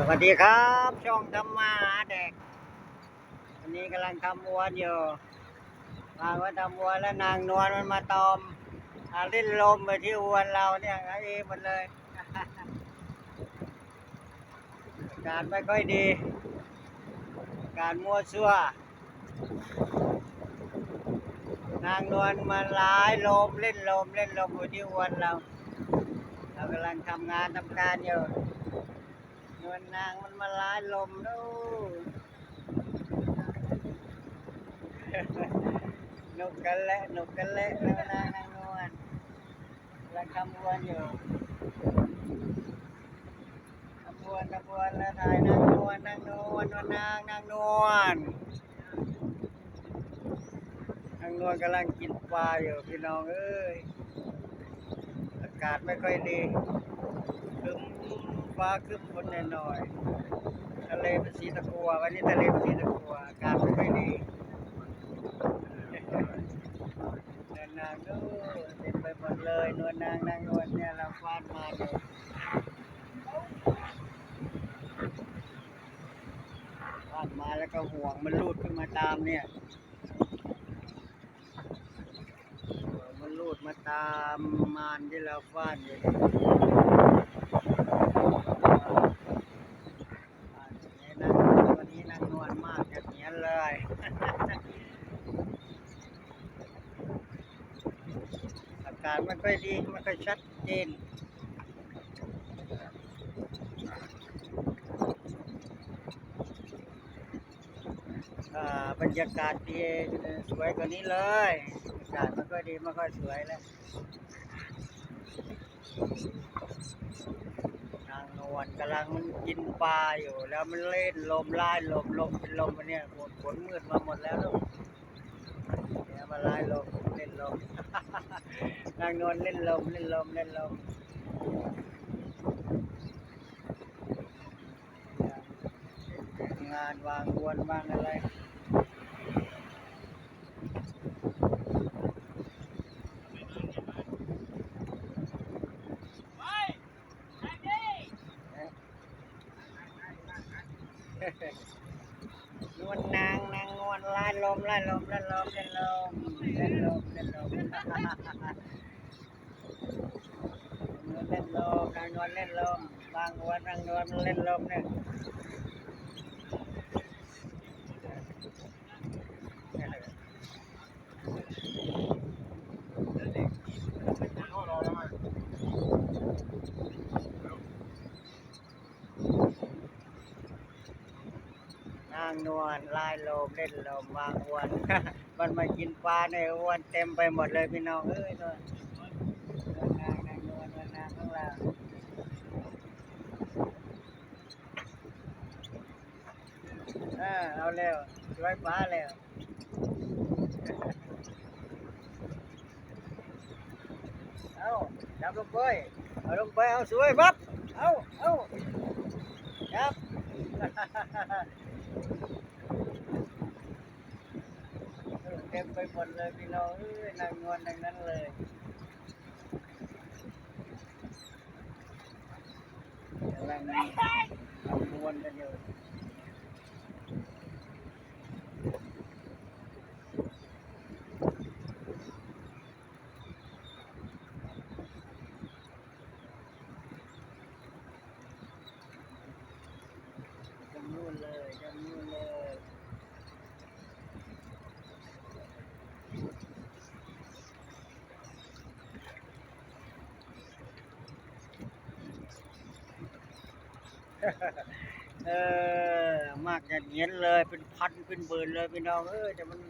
สวัสดีครับ ช่องธรรมาหาเด็กวันนี้กำลังทำวัวอยู่มาว่าทำวัวแล้วนางนวลมันมาตอมอาลิ้นลมไปที่อวเราเนี่ยไอ้เอหมดเลยอากาศไม่ค่อยดีอากาศมั่วซั่ว นางนวลมาล้ายลมเล่นลมเล่นลมอยู่ที่อวเรา เรากำลังทำงานทำการอยู่ นวลนางมันมาลายลมดูนกกันและนกกันและนวนางนางนวลกำลังทำวนอยู่ทำวนทำวนแล้วถ่ายนางนวลนางนวลนวลนางนางนวลนางนวลกำลังกินปลาอยู่พี่น้องเอ้ยอากาศไม่ค่อยดีคึม ฟ้าครึ้มฝนหน่อยๆทะเลเป็นสีตะกัววันนี้ทะเลเป็นสีตะกัวอากาศไม่ค่อยดีเดินางดูเต็มไปหมดเลยนวลนางนางนวลเนี่ยเราฟาดมาอยู่ฟาดมาแล้วก็ห่วงมันลูดขึ้นมาตามเนี่ยมันลูดมาตามมานที่เราฟาดอยู่เนี่ย อ่าอย่างนี้นะวันนี้นั่งนวลมากอย่างนี้ยเลย อาการไม่ค่อยดีไม่ค่อยชัดเจนอ่าบรรยากาศดีสวยกว่านี้เลยอากาศไม่ค่อยดีไม่ค่อยสวยแล้วนางนวลกำลังกินปลาอยู่ แล้วมันเล่นลมไล่ลมลมเป็นลมอันเนี่ยฝนมืดมาหมดแล้วลูกเนี่ยมาไล่ลมเล่นลม นางนวลเล่นลมเล่นลมเล่นลมงานวางวนวางอะไรนวลนางนางนวลไล่ลมไล่ลมเล่นลมเล่นลมล่นลมล่นลม เล่นลมนางนวลเล่นลมบางวันนางนวลมันเล่นลมเนี่ยนางนวลไล่ลมเล่นลมบางวันมันมากินปลาในอวนเต็มไปหมดเลยพี่น้องเอ้ยนวลนวลนางนางนวลนว ลนางข้างล่าเอาเร็วช่วยป้าเร็วเอาจับลงไปเอาลงไปเอาสวยปั๊บเอาเอาจับเต็มไปหมดเลยพี่น้องเอ้ยนางนวลดังนั้นเลย กำลังทำมวนกันอยู่จำนวนเลยจำนวนเลย เออ มากอย่างเงี้ยเลยเป็นพันเป็นหมื่นเลยพี่น้องเออแต่มัน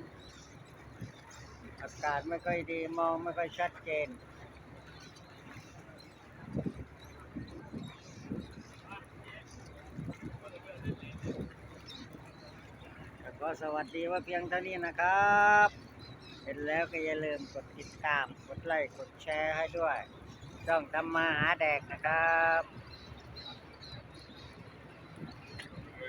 อากาศไม่ค่อยดีมองไม่ค่อยชัดเจนก็สวัสดีว่าเพียงเท่านี้นะครับเห็นแล้วก็อย่าลืมกดติดตาม กดไลค์ กดแชร์ให้ด้วยช่องทำมาหาแดกนะครับ